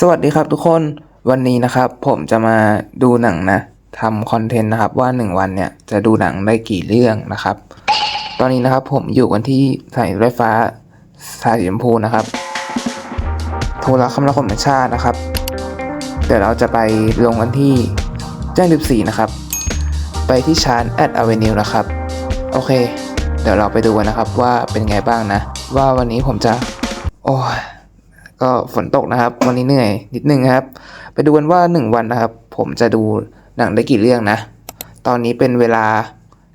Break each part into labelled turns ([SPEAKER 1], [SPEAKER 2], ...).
[SPEAKER 1] สวัสดีครับทุกคนวันนี้นะครับผมจะมาดูหนังนะทำคอนเทนต์นะครับว่า 1 วันเนี่ยจะดูหนังได้กี่เรื่องนะครับ ตอนนี้นะครับผมอยู่กันที่สายรถไฟฟ้าสายสีชมพูนะครับ โทรคมนาคมแห่งชาตินะครับ เดี๋ยวเราจะไปลงกันที่แจ้ง14นะครับ ไปที่ชานแอดอเวนิวนะครับ โอเค เดี๋ยวเราไปดูกันนะครับว่าเป็นไงบ้างนะ ว่าวันนี้ผมจะ โอ้ย ก็ฝนตกนะครับ วันนี้เหนื่อยนิดนึงครับ ไปดูกันว่าหนึ่งวันนะครับ ผมจะดูหนังได้กี่เรื่องนะ ตอนนี้เป็นเวลา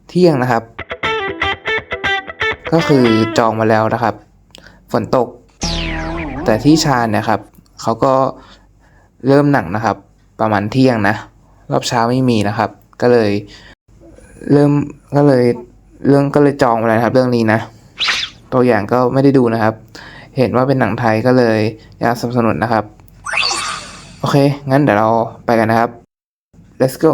[SPEAKER 1] เที่ยงนะครับ ก็คือจองมาแล้วนะครับ ฝนตก แต่ที่ชาญเนะครับเขาก็เริ่มหนังนะครับ ประมาณเที่ยงนะ รอบเช้าไม่มีนะครับ ก็เลยเริ่มก็เลยเรื่องก็เลยจองมาแล้วครับ เรื่องนี้นะ ตัวอย่างก็ไม่ได้ดูนะครับ เห็นว่าเป็นหนังไทยก็เลยอยากสนับสนุนนะครับ โอเค งั้นเดี๋ยวเราไปกันนะครับ let's go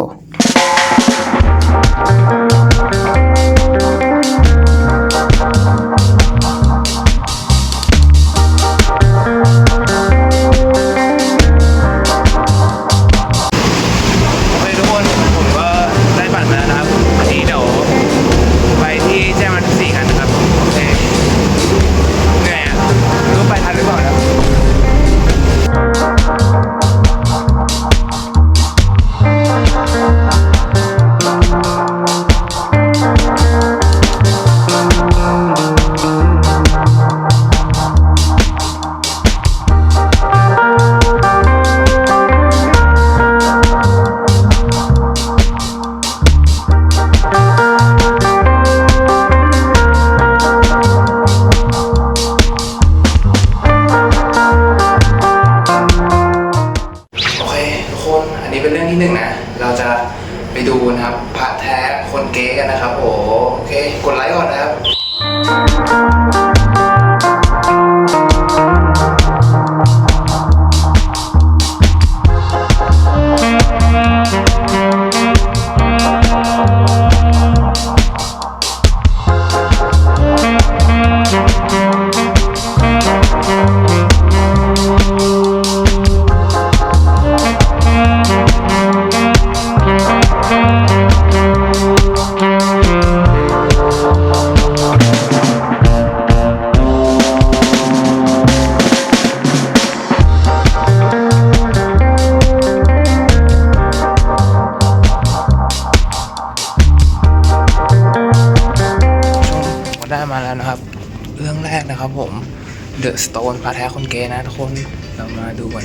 [SPEAKER 1] Stone พระแท้คนเกย์นะทุกคนเรามาดูกัน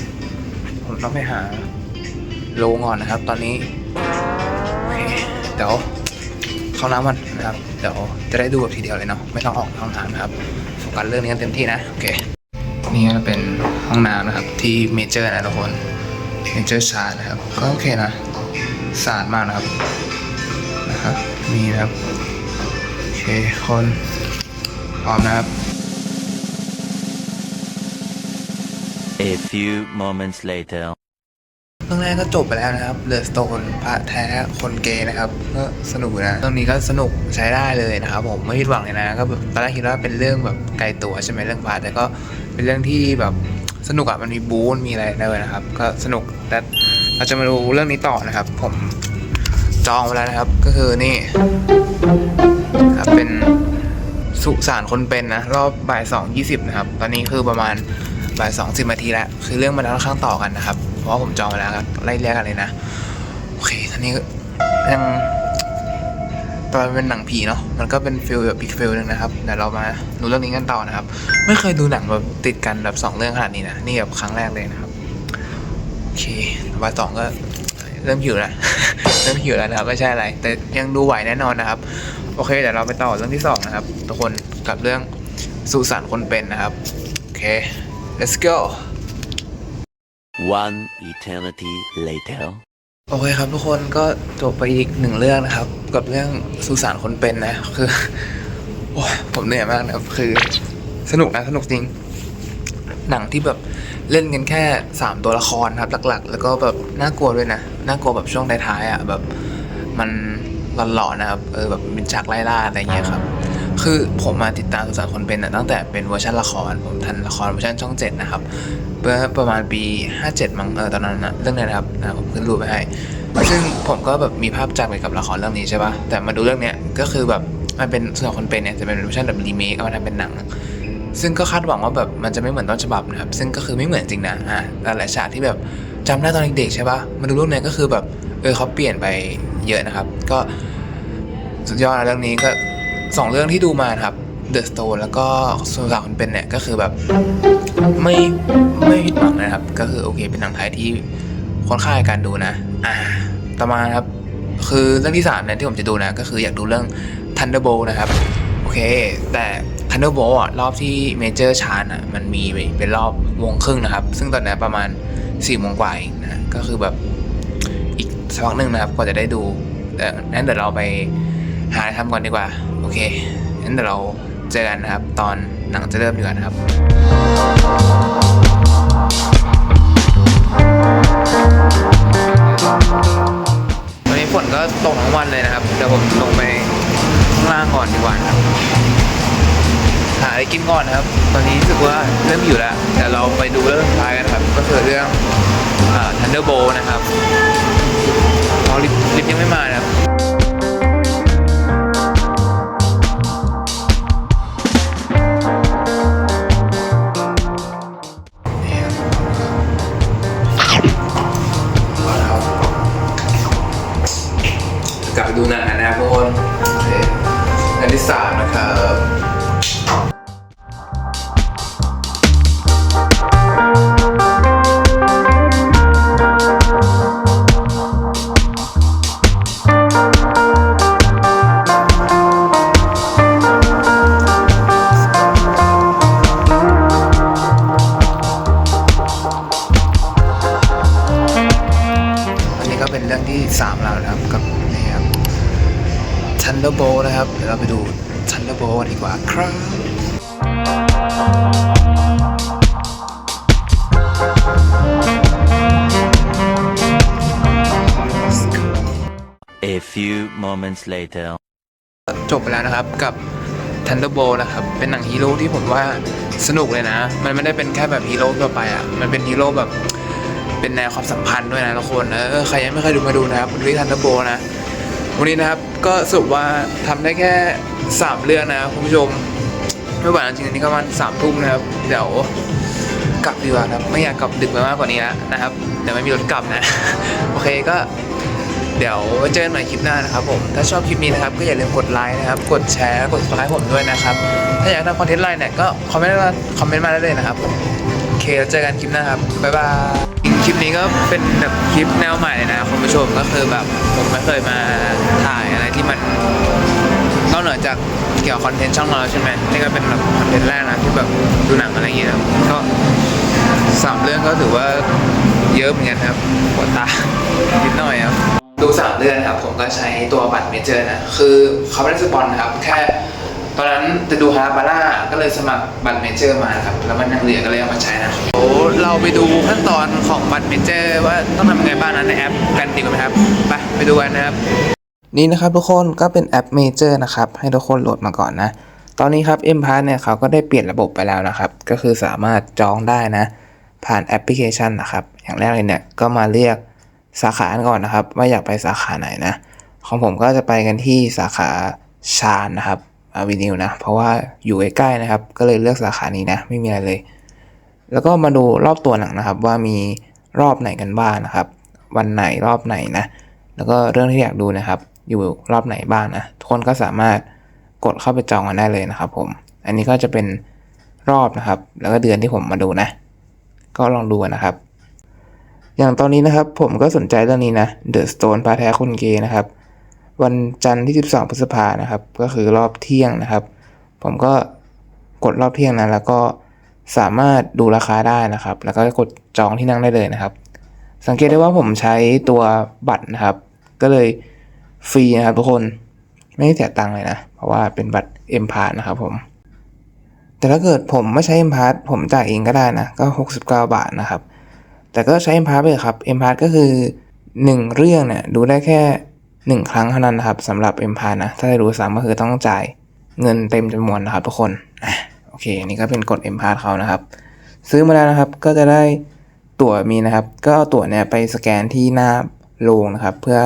[SPEAKER 1] ผมต้องไปหาโลก่อนนะครับ ตอนนี้โอเคเดี๋ยวเข้าน้ำมันนะครับ เดี๋ยวจะได้ดูแบบทีเดียวเลยเนาะไม่ต้องออกห้องน้ำนะครับโฟกัสเรื่องนี้กันเต็มที่นะโอเคนี่ก็เป็นห้องน้ำนะครับที่เมเจอร์นะทุกคนเมเจอร์ชาร์นะครับ ก็โอเคนะสะอาดมากนะครับนะครับมีนะครับโอเคคนพร้อมนะครับ
[SPEAKER 2] A few moments later.
[SPEAKER 1] เรื่องแรกก็จบไปแล้วนะครับเ e Stone พระแท้คนเกย์นะครับก็สนุกนะเรื่องนี้ก็สนุกใช้ได้เลยนะครับผมไม่ผิดหวังเลยนะก็ตอนแรกคิดว่าเป็นเรื่องแบบไกลตัวใช่ไหมเรื่องพระแต่ก็เป็นเรื่องที่แบบสนุกอะมันมีบูนมีอะไรด้วยนะครับ ก็สนุกแต่เราจะมาดูเรื่องนี้ต่อนะครับ ผมจองไว้แล้วนะครับ ก็คือนี่ครับเป็นสุสานคนเป็นนะ รอบบ่ายสองยี่สิบนะครับ ตอนนี้คือประมาณ บ่ายสองสิบนาทีแล้ว คือเรื่องมันค่อนข้างต่อกันนะครับ เพราะว่าผมจองมาแล้วครับไล่เรียกกันเลยนะ โอเคตอนนี้ยังตอนเป็นหนังผีเนาะ มันก็เป็นฟิลแบบอีกฟิลหนึ่งนะครับ เดี๋ยวเรามาดูเรื่องนี้กันต่อนะครับ ไม่เคยดูหนังแบบติดกันแบบสองเรื่องขนาดนี้นะ นี่แบบครั้งแรกเลยนะครับ โอเคบ่ายสองก็เริ่มหิวแล้วเริ่มหิวแล้วนะครับ ไม่ใช่อะไร แต่ยังดูไหวแน่นอนนะครับ โอเค เดี๋ยวเราไปต่อเรื่องที่สองนะครับ ทุกคนกับเรื่องสุสานคนเป็นนะครับ โอเค let's go
[SPEAKER 2] One eternity later.
[SPEAKER 1] โอเคครับทุกคนก็จบไปอีกหนึ่งเรื่องนะครับ กับเรื่องสุสานคนเป็นนะ คือโอ้ยผมเหนื่อยมากนะครับ คือสนุกนะสนุกจริง หนังที่แบบเล่นกันแค่3ตัวละครครับ หลัก ๆ แล้วก็แบบน่ากลัวด้วยนะน่ากลัวแบบช่วงท้ายๆอะแบบมันหลอนๆนะครับเออแบบเป็นฉากไล่ล่าอะไรเงี้ยครับ คือผมมาติดตามสุสานคนเป็นนะตั้งแต่เป็นเวอร์ชันละคร ผมทันละครเวอร์ชันช่องเจ็ดนะครับเมื่อประมาณปี 57 มั้งเออตอนนั้นนะเรื่องนี้นะครับนะผมขึ้นรูปไปให้ ซึ่งผมก็แบบมีภาพจำเกี่ยวกับละครเรื่องนี้ใช่ปะแต่มาดูเรื่องเนี้ยก็คือแบบมันเป็นส่วนคนเป็นเนี่ยจะเป็นเวอร์ชันแบบรีเมคเอามาทำเป็นหนังซึ่งก็คาดหวังว่าแบบมันจะไม่เหมือนต้นฉบับนะครับ ซึ่งก็คือไม่เหมือนจริงนะอะหลายฉากที่แบบจำได้ตอนเด็กๆใช่ปะมาดูเรื่องเนี้ยก็คือแบบเออเขาเปลี่ยนไปเยอะนะครับ ก็สุดยอดนะเรื่องนี้ก็ สองเรื่องที่ดูมาครับ The Stone แล้วก็ส่วนสาวคนเป็นเนี่ยก็คือแบบไม่ไม่ผิดหวังนะครับ ก็คือโอเคเป็นหนังไทยที่ค่อนข้างการดูนะ อ่าต่อมาครับ คือเรื่องที่สามเนี่ยที่ผมจะดูนะ ก็คืออยากดูเรื่อง Thunderbolt นะครับ โอเค แต่ Thunderbolt อะรอบที่เมเจอร์ชานอะมันมีเป็นรอบวงครึ่งนะครับ ซึ่งตอนนี้ประมาณ4ี่โมงกว่าเองนะ ก็คือแบบอีกสักพักหนึ่งนะครับกว่าจะได้ดูแต่นั้นเดี๋ยวเราไป หาอะไรทำก่อนดีกว่า โอเคงั้นเดี๋ยวเราเจอกันนะครับ ตอนหนังจะเริ่มดีกว่านะครับ วันนี้ฝนก็ตกทั้งวันเลยนะครับ เดี๋ยวผมลงไปข้างล่างก่อนดีกว่านะครับ หาอะไรกินก่อนนะครับ ตอนนี้รู้สึกว่าเริ่มอยู่แล้วเดี๋ยวเราไปดูเรื่องสุดท้ายกันครับ ก็คือเรื่องอ่า Thunderbolt นะครับอ๋อลิฟต์ลิฟต์ยังไม่มานะครับ Thunderbolt นะครับ เดี๋ยวเราไปดู Thunderbolt กันดีกว่าครับ
[SPEAKER 2] A few moments later.
[SPEAKER 1] จบไปแล้วนะครับกับ Thunderbolt นะครับ เป็นหนังฮีโร่ที่ผมว่าสนุกเลยนะ มันไม่ได้เป็นแค่แบบฮีโร่ทั่วไปอะ มันเป็นฮีโร่แบบเป็นแนวความสัมพันธ์ด้วยนะทุกคน เออ ใครยังไม่เคยดูมาดูนะครับดูที่ Thunderbolt นะ วันนี้นะครับก็สรุปว่าทำได้แค่ 3 เรื่องนะครับคุณผู้ชมไม่ไหวจริงๆนนี้ก็ประมาณสามทุ่มนะครับเดี๋ยวกลับดีกว่าครับไม่อยากกลับดึกไปมากกว่านี้แล้วนะครับเดี๋ยวไม่มีรถกลับนะ โอเคก็เดี๋ยวเจอกันใหม่คลิปหน้านะครับผมถ้าชอบคลิปนี้นะครับก็อย่าลืมกดไลค์นะครับกดแชร์กด subscribe ผมด้วยนะครับถ้าอยากทำคอนเทนต์อะไรเนี่ยก็คอมเมนต์มาคอมเมนต์มาได้เลยนะครับโอเคแล้วเจอกันคลิปหน้าครับบ๊ายบาย คลิปนี้ก็เป็นแบบคลิปแนวใหม่เลยนะคุณผู้ชมก็คือแบบผมไม่เคยมาถ่ายอะไรที่มันนอกเหนือจากเกี่ยวกับคอนเทนต์ช่องเราใช่ไหมนี่ก็เป็นแบบคอนเทนต์แรกนะที่แบบดูหนังอะไรอย่างเงี้ยก็สามเรื่องก็ถือว่าเยอะเหมือนกันครับปวดตานิดหน่อยครับดูสามเดือนครับผมก็ใช้ตัวบัตรเมเจอร์นะคือเขาไม่ได้สปอนนะครับแค่ ตอนนั้นจะดูฮาบาร่าก็เลยสมัครบัตรเมเจอร์มาครับ แล้วมันยังเหลือก็เลยเอามาใช้นะโอ้เราไปดูขั้นตอนของบัตรเมเจอร์ว่าต้องทำยังไงบ้างนะในแอปกันดีกว่าไหมครับไปไปดูกันนะครับ นี่นะครับทุกคนก็เป็นแอปเมเจอร์นะครับ ให้ทุกคนโหลดมาก่อนนะ ตอนนี้ครับ m p a s เนี่ยเขาก็ได้เปลี่ยนระบบไปแล้วนะครับ ก็คือสามารถจองได้นะ ผ่านแอปพลิเคชันนะครับ อย่างแรกเลยเนี่ยก็มาเรียกสาขาก่อนนะครับ ว่าอยากไปสาขาไหนนะ ของผมก็จะไปกันที่สาขาชาญนะครับ วินิวนะ เพราะว่าอยู่ใกล้ๆนะครับ ก็เลยเลือกสาขานี้นะ ไม่มีอะไรเลย แล้วก็มาดูรอบตัวหนังนะครับ ว่ามีรอบไหนกันบ้างนะครับ วันไหนรอบไหนนะ แล้วก็เรื่องที่อยากดูนะครับ อยู่รอบไหนบ้างนะทุกคนก็สามารถกดเข้าไปจองกันได้เลยนะครับ ผม อันนี้ก็จะเป็นรอบนะครับ แล้วก็เดือนที่ผมมาดูนะ ก็ลองดูนนะครับ อย่างตอนนี้นะครับผมก็สนใจเรื่องนี้นะ The Stone พาแท้คนเกย์นะครับ วันจันทร์ที่ 12 พฤษภานะครับ ก็คือรอบเที่ยงนะครับ ผมก็กดรอบเที่ยงนะแล้วก็สามารถดูราคาได้นะครับ แล้วก็กดจองที่นั่งได้เลยนะครับ สังเกตได้ว่าผมใช้ตัวบัตรนะครับ ก็เลยฟรีนะครับทุกคนไม่ได้เสียตังค์เลยนะ เพราะว่าเป็นบัตร M p a s นะครับผม แต่ถ้าเกิดผมไม่ใช้ M p a s ผมจ่ายเองก็ได้นะ ก็ 69 บาทนะครับ แต่ก็ใช้ M p a s ไปเถอะครับ M p a s ก็คือ 1 เรื่องเนี่ยดูได้แค่ 1 ครั้งเท่านั้นนะครับสำหรับ M p a s นะ ถ้าจะดูซ้ำก็คือต้องจ่ายเงินเต็มจำนวนนะครับทุกคนอะโอเคนี่ก็เป็นกฎ M p a s เขานะครับ ซื้อมาแล้วนะครับก็จะได้ตั๋วมีนะครับ ก็เอาตั๋วเนี่ยไปสแกนที่หน้าโรงนะครับ เพื่อ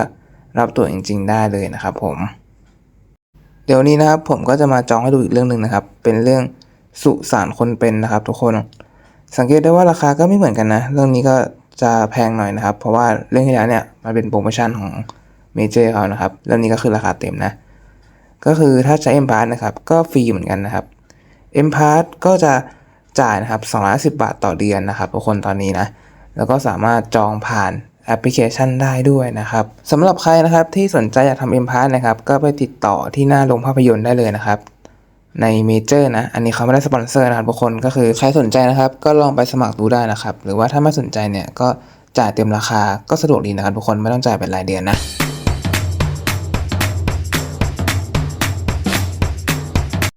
[SPEAKER 1] รับตั๋วจริง ๆ ได้เลยนะครับ ผม เดี๋ยวนี้นะครับผมก็จะมาจองให้ดูอีกเรื่องหนึ่งนะครับ เป็นเรื่องสุสานคนเป็นนะครับ ทุกคน สังเกตได้ว่าราคาก็ไม่เหมือนกันนะ เรื่องนี้ก็จะแพงหน่อยนะครับ เพราะว่าเรื่องที่แล้วเนี่ยมันเป็นโปรโมชั่นของ เมเจอร์เขานะครับเรื่องนี้ก็คือราคาเต็มนะ ก็คือถ้าใช้ M p a s s นะครับ ก็ฟรีเหมือนกันนะครับ M p a s s ก็จะจ่ายนะครับ210 บาทต่อเดือนนะครับทุกคนตอนนี้นะ แล้วก็สามารถจองผ่านแอปพลิเคชันได้ด้วยนะครับสำหรับใครนะครับที่สนใจอยากทำ M p a s s นะครับ ก็ไปติดต่อที่หน้าโรงภาพยนตร์ได้เลยนะครับ ในเมเจอร์นะ อันนี้เขาไม่ได้สปอนเซอร์นะครับทุกคนก็คือใครสนใจนะครับ ก็ลองไปสมัครดูได้นะครับ หรือว่าถ้าไม่สนใจเนี่ยก็จ่ายเต็มราคาก็สะดวกดีนะครับทุกคนไม่ต้องจ่ายเป็นรายเดือนนะ